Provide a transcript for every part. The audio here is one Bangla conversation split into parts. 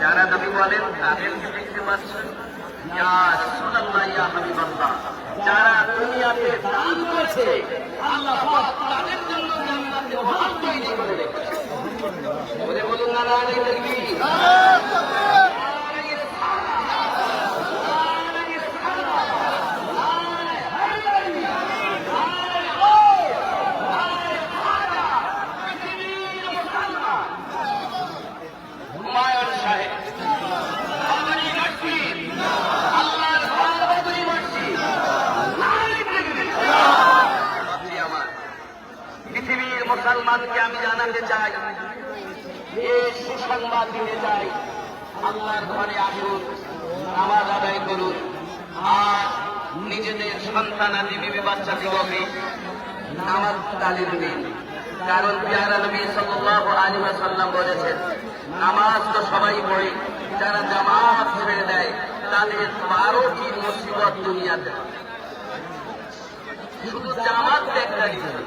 যারা নবী বলেন তাদেরকে দেখতে পাচ্ছেন যারা দুনিয়াতে দান করেছে, আল্লাহ তাদের জন্য জান্নাতে মহান তৈরি করে বলুন না না দেখবি হুমায়ুন সাহেব বাবরি মসজিদ আল্লাহর ঘর বাবরি মসজিদ বাপরে আমার পৃথিবীর মুসলমানকে আমি জানাতে চাই। সুসংবাদ দিতে চাই। আল্লাহর ঘরে আসুন, নামাজ আদায় করুন। আর নিজেদের সন্তানাদি, বিবি বাচ্চা দিগকে নামাজ তালিম দিন। কারণ পেয়ারা নবী সাল্লাল্লাহু আলাইহি ওয়াসাল্লাম বলেছেন, নামাজ তো সবাই পড়ে, যারা জামাত ছেড়ে দেয়, তাদের বারোটি মুসিবত দুনিয়াতে। শুধু জামাত ত্যাগকারী নয়।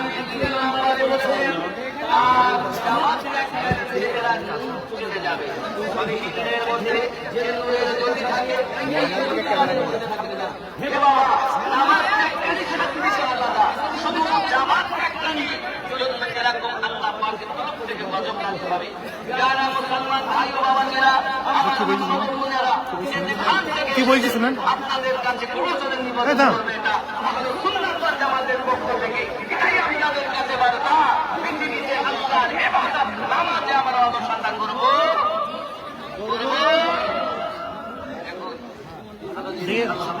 কি বলছিস আপনাদের কাছে করবে এটা। আমাদের জামাতের পক্ষ থেকে এটাই আমি তাদের কাছে বার্তা পৃথিবীতে আল্লাহর ইবাদত নামাজে আমরা অনুসন্ধান করব করব এখন আল্লাহ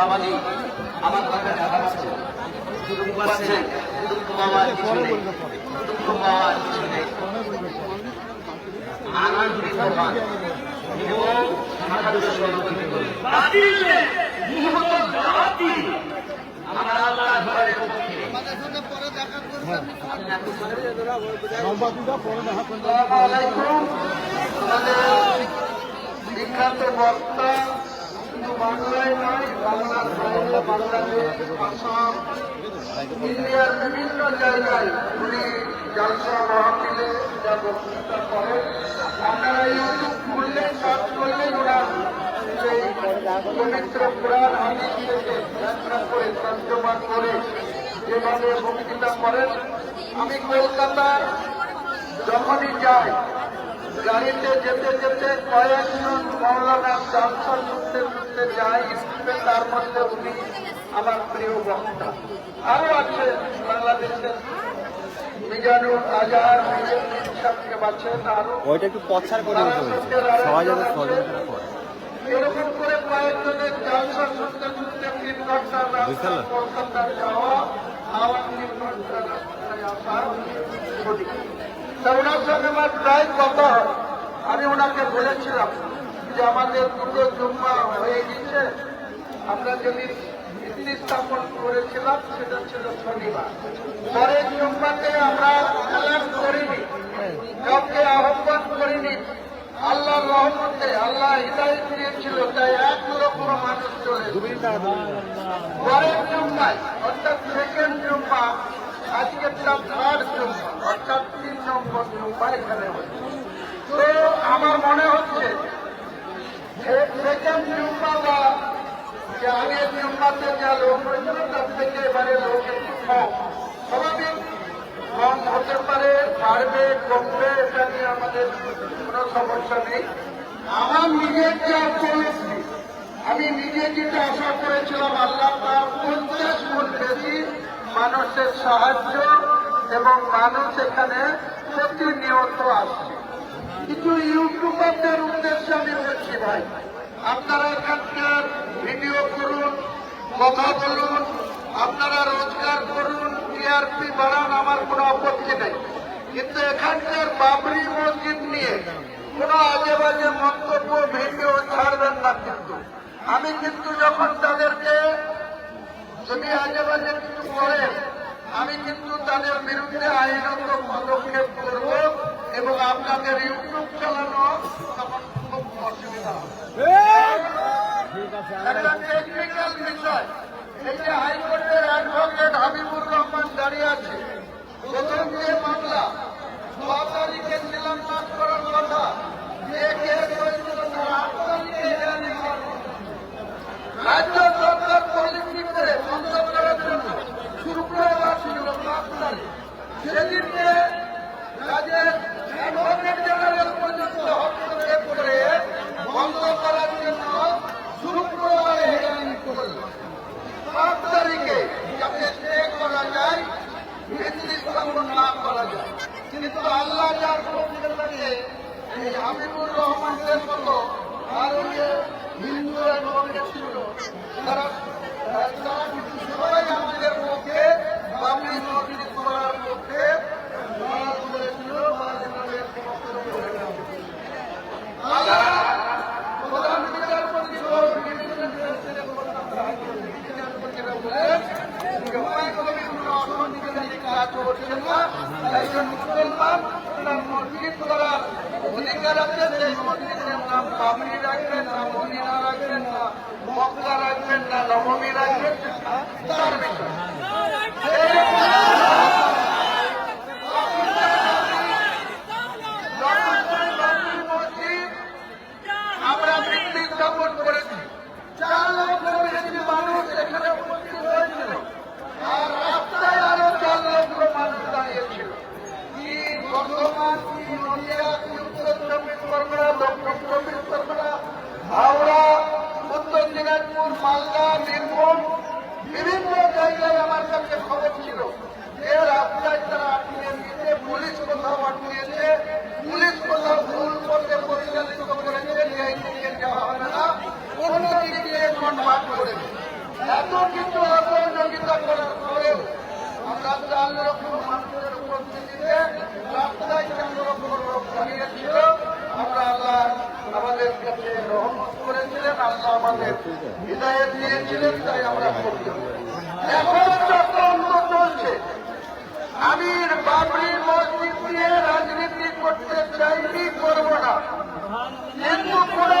বাবাজি আমার কথা দেখা পাচ্ছে দুঃখ পাচ্ছেন দুঃখ পাওয়ার কিছু নেই পাওয়ার কিছু নেই এবং আমার আল্লাহ ঘরের পক্ষে আমাদের বিখ্যাত বক্তা বাংলায় নয় বাংলার বাইরে বাংলাদেশ আসাম, ইন্ডিয়ার বিভিন্ন জায়গায় উনি জালসা মহামিলে যা বক্তৃতা করেন। আপনারা ইউটিউব খুললে সার্চ করলেন ওনার সেই পবিত্র পুরাণ হাদিস করে, তর্জমা করে, যেভাবে বক্তৃতা করেন। আমি কলকাতার যখনই যাই গাড়িতে যেতে যেতে কয়েকজন মৌলানা জালসা শুনতে শুনতে যায় স্কুলে তার মধ্যে উনি আমার প্রিয় বক্তা। আরও আছে বাংলাদেশের মিজানুর আজহার মিজান সাহেব আছেন আরও ওইটা একটু পচ্ছার করে সবাই যাতে সহযোগিতা করে। এরকম করে কয়েকজনের জালসা শুনতে শুনতে তিন ঘণ্টা বুঝতে রাস্তা কলকাতা যাওয়া আবার তিন ঘণ্টা রাস্তায় আসা ছুটি তা ওনার সঙ্গে আমার প্রায় কথা হয় আমি ওনাকে বলেছিলাম যে আমাদের দুটো জুম্মা হয়ে গেছে। আমরা যদি ভিত্তি স্থাপন করেছিলাম, সেটা ছিল শনিবার। পরের জুম্মাতে আমরা অ্যালার্ট করিনি, কাউকে আহ্বান করিনি। আল্লাহ রহমতে আল্লাহ হৃদায়ত দিয়েছিল, তাই এক লক্ষ মানুষ চলে পরের জুম্মায়, অর্থাৎ সেকেন্ড জুম্মা আজকে তার থার্ড অর্থাৎ তিন নম্বর এখানে হচ্ছে তো আমার মনে হচ্ছে সেকেন্ড জুম্মা বা যে আগের জুম্মাতে যা লোক থেকে এবারে লোক একটু কম। স্বাভাবিক, কম হতে পারে, বাড়বে, কমবে, এটা নিয়ে আমাদের কোনো সমস্যা নেই। আমার নিজের যা পলিসি আমি নিজে যেটা আশা করেছিলাম, আল্লাহ তার পঞ্চাশ গুণ বেশি মানুষের সাহায্য এবং মানুষ এখানে প্রতিনিয়ত আসছে কিছু ইউটিউবারদের উদ্দেশ্যে আমি বলছি ভাই, আপনারা এখানকার ভিডিও করুন, কথা বলুন, আপনারা রোজগার করুন টিআরপি বাড়ান, আমার কোনো আপত্তি নেই। কিন্তু এখানকার বাবরি মসজিদ নিয়ে কোনো আজে বাজে মন্তব্য, ভিডিও ছাড়বেন না কিন্তু। আমি কিন্তু যখন তাদেরকে যদি বাজে কিছু করে আমি কিন্তু তাদের বিরুদ্ধে আইনত পদক্ষেপ করব এবং আপনাদের ইউটিউব চালানো তখন খুব অসুবিধা হবে। একটা টেকনিক্যাল বিষয় এই যে হাইকোর্টের অ্যাডভোকেট হাবিবুর রহমান দাঁড়িয়ে আছে প্রথম যে মামলা ছ তারিখে শিলান্যাস করার কথা যে কেস হয়েছিল তার আট তারিখে hearing হওয়ার কথা। রাজ্য সরকার পলিসি করে বন্ধ করার জন্য শুক্রবার ছিল পাঁচ তারিখ সেদিনকে রাজ্যের অ্যাডভোকেট জেনারেল পর্যন্ত হস্তক্ষেপ করে বন্ধ করার জন্য শুক্রবার হেয়ারিং করল পাঁচ তারিখে যাতে স্টে করা যায় ভিত্তি করা যায় কিন্তু আল্লাহ যার থাকে এই হাবিবুর রহমানের মতো আর ওই যে হিন্দু অ্যাডভোকেট ছিল তারা তারা কিন্তু সবাই আমাদের পক্ষে বাবরি মসজিদ করার পক্ষে লড়াই করেছিল বা এনাদের পক্ষে করে নেওয়া হয়েছিল। আল্লাহ প্রধান বিচারপতি সহ বিভিন্ন বিচারপতিরা বলেন যে উপায় অসাংবিধানিক করছেন না একজন রাখবেন না মদিনা রাখবেন না মক্কা রাখবেন না নবমী রাখবেন তার আমরা বৃদ্ধি স্থাপন করেছি চার মানুষ এখানে উপস্থিত হয়েছিল আরও চার লক্ষ মানুষ দাঁড়িয়েছিল কি বর্ধমান কি নদিয়া কি উত্তর চব্বিশ পরগনা দক্ষিণ চব্বিশ পরগনা হাওড়া উত্তর দিনাজপুর মালদা বীরভূম বিভিন্ন জায়গায় আমার কাছে খবর ছিল যে রাস্তায় তারা আটকিয়ে নিয়েছে পুলিশ কোথাও আটকিয়েছে পুলিশ কোথাও ভুল পথে পরিচালিত করেছে যে এই দিকে যাওয়া হবে না অন্য দিক দিয়ে কনভার্ট করেছে এত কিছু অসহযোগিতা করার পরেও আমরা চার লক্ষ মানুষের উপস্থিতিতে রাস্তায় চার লক্ষ লোক দাঁড়িয়েছিল আমরা আল্লাহ আমাদের কাছে রহমত করেছিলেন হৃদায়ত দিয়েছিলেন তাই আমরা করতে চক্রান্ত চলছে বাবরি মসজিদ দিয়ে রাজনীতি করতে চাইনি, করব না। কিন্তু করে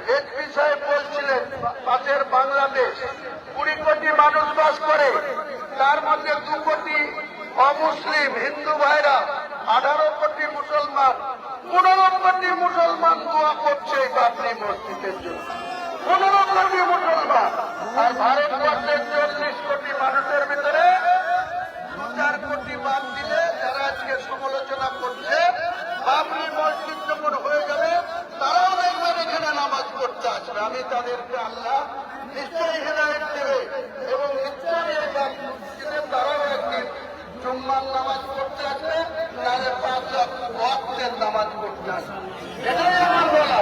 রেজবি সাহেব বলছিলেন পাশের বাংলাদেশ, কুড়ি কোটি মানুষ বাস করে, তার মধ্যে দু কোটি অমুসলিম, হিন্দু ভাইরা, আঠারো কোটি মুসলমান, পনেরো কোটি মুসলমান দোয়া করছে এই মসজিদের জন্য। পনেরো কোটি মুসলমান, আর ভারতবর্ষের চল্লিশ কোটি মানুষের ভিতরে দু চার কোটি বাদ দিলে যারা আজকে সমালোচনা করছে, বাবরি মসজিদ যখন হয়ে যাবে তারাও দেখবেন এখানে নামাজ পড়তে আসবে আমি তাদেরকে আল্লাহ নিশ্চয়ই হেদায়ত দেবে এবং নিশ্চয়ই বাবরি মসজিদে তারাও একদিন জুম্মার নামাজ পড়তে আসবে তাহলে পাঁচ লাখ ওয়াক্তের নামাজ পড়তে আসবে। এটাই আমার বলা।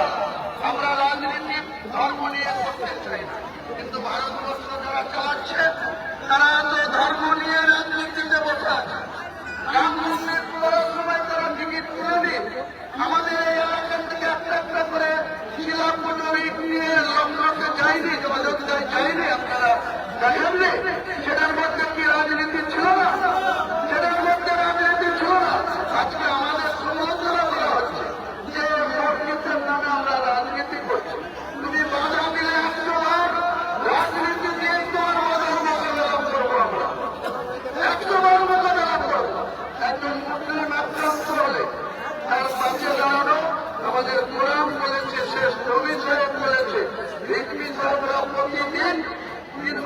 আমরা রাজনীতি, ধর্ম নিয়ে করতে চাই না। কিন্তু ভারতবর্ষ যারা চালাচ্ছে, তারা তো ধর্ম নিয়ে রাজনীতিতে বসে আছে। আমাদের এই এলাকা থেকে একটা একটা করে শিলাপটরি নিয়ে লক্ষ্যতে যায়নি অযোধ্যায় যায়নি আপনারা জানেননি সেটার মধ্যে কি রাজনীতি ছিল না সেটার মধ্যে রাজনীতি ছিল না আজকে আমাদের সমালোচনা করা হচ্ছে যে মসজিদের নামে আমরা রাজনীতি করছি তুমি বাধা দিলে একশো বার রাজনীতি দিয়ে তোমার বাধার মোকাবেলা করব আমরা একশো বার মোকাবেলা করব একজন মুসলিম আক্রান্ত হলে তার পাশে দাঁড়ানো আমাদের কোরআন বলেছে শেষ নবী সাহেব বলেছে রিকমি সাহেবরা প্রতিদিন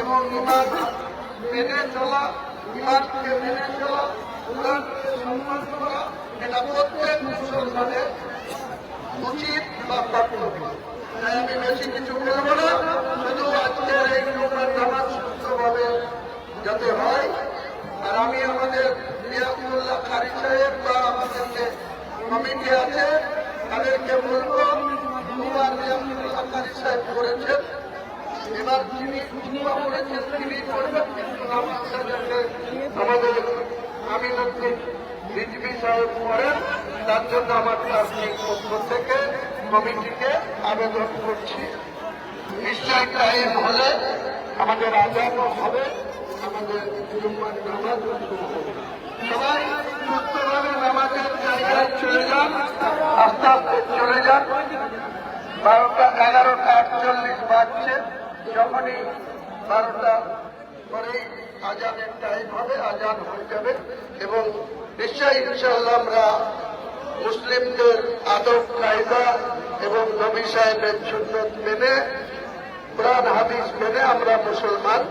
এবং ইমান মেনে চলা ইমানকে মেনে চলা কোরআনকে সম্মান করা, এটা প্রত্যেক মুসলমানের উচিত বা কর্তব্য। তাই আমি বেশি কিছু বলব না, শুধু আজকের এই জুমার নামাজ সুস্থভাবে যাতে হয়। আর আমি আমাদের রিয়াকুল্লাহ খারি সাহেব বা আমাদের যে কমিটি আছে, তাদেরকে বলব, দুবার রিয়াকুল্লাহ খারি সাহেব করেছেন। এবার যিনি করেছেন তিনি করবেন কিন্তু নামাজটা যাতে আমাদের আমিনুদ্দিন রিজভি সাহেব করেন, তার জন্য আমার প্রাথমিক পক্ষ থেকে কমিটিকে আবেদন করছি। নিশ্চয় টাইম হলে আমাদের আজানও হবে, আমাদের জুম্মার নামাজ শুরু হবে। সবাই সুস্থভাবে নামাজের জায়গায় চলে যান, আস্তে আস্তে চলে যান। বারোটা এগারোটা আটচল্লিশ বাজছে। যখনই বারোটা পরেই আজানের টাইম হবে, আজান হয়ে যাবে এবং নিশ্চয়ই ইনশাল্লাহ আমরা মুসলিমদের আদব কায়দা এবং নবী সাহেবের সুন্নত মেনে, কোরআন, হাদিস মেনে আমরা মুসলমান।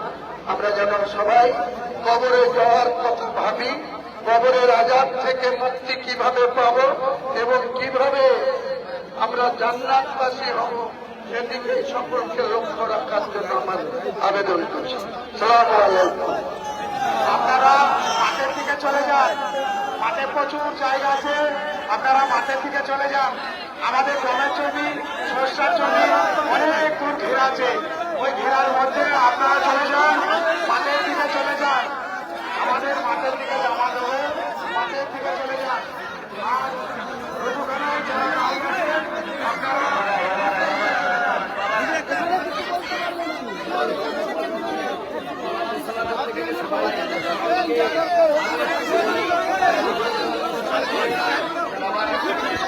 আমরা যেন সবাই কবরে যাওয়ার কথা ভাবি, কবরের আজাদ থেকে মুক্তি কীভাবে পাব এবং কীভাবে আমরা জান্নাতবাসী হব। সেদিকে সম্পর্কে লক্ষ্য রাখার আবেদন করছি। আপনারা মাঠের দিকে চলে যান। মাঠে প্রচুর জায়গা আছে। আপনারা মাঠের দিকে চলে যান। আমাদের গমের জমি, সর্ষার জমি অনেক দূর ঘেরা আছে। ওই ঘেরার মধ্যে আপনারা চলে যান, মাঠের দিকে চলে যান। আমাদের মাঠের দিকে জমা দেবে মাঠের দিকে চলে যান। আর ওখানে যারা কাজ